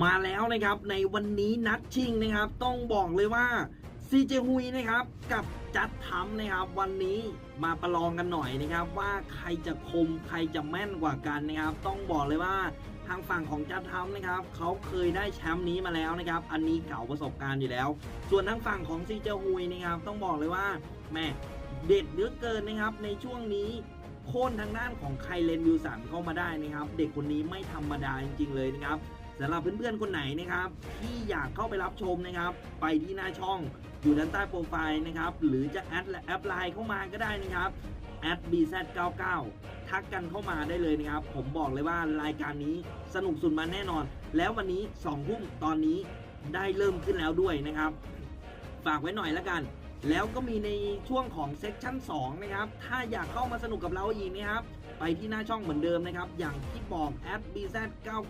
มาแล้วนะครับในวันนี้นัดชิงนะครับ ต้องบอกเลยว่าซีเจฮุยนะครับกับจัดทำนะครับ วันนี้มาประลองกันหน่อยนะครับ ว่าใครจะคมใครจะแม่นกว่ากันนะครับ ต้องบอกเลยว่าทางฝั่งของจัดทำนะครับเขาเคยได้แชมป์นี้มาแล้วนะครับ อันนี้เก่าประสบการณ์อยู่แล้ว ส่วนทางฝั่งของซีเจฮุยนะครับ ต้องบอกเลยว่าแม่เด็ดเหลือเกินนะครับ ในช่วงนี้โค่นทางด้านของไคลเลนวิลสันเข้ามาได้นะครับ เด็กคนนี้ไม่ธรรมดาจริง ๆ เลยนะครับ สำหรับเพื่อนๆคนไหนนะครับ ที่อยากเข้าไปรับชมนะครับ ไปที่หน้าช่องอยู่ด้านใต้โปรไฟล์นะครับ หรือจะแอดและแอปไลน์เข้ามาก็ได้นะครับแอด bz99 ทักกันเข้ามาได้เลยนะครับ ผมบอกเลยว่ารายการนี้สนุกสุดมันแน่นอน แล้ววันนี้2ทุ่มตอนนี้ได้เริ่มขึ้นแล้วด้วยนะครับ ฝากไว้หน่อยละกัน แล้วก็มีในช่วงของเซ c ชั่น2นะครับ ถ้าอยากเข้ามาสนุกกับเราอีกนะครับ ไปที่หน้าช่องเหมือนเดิมนะครับ อย่างที่บอก at bz99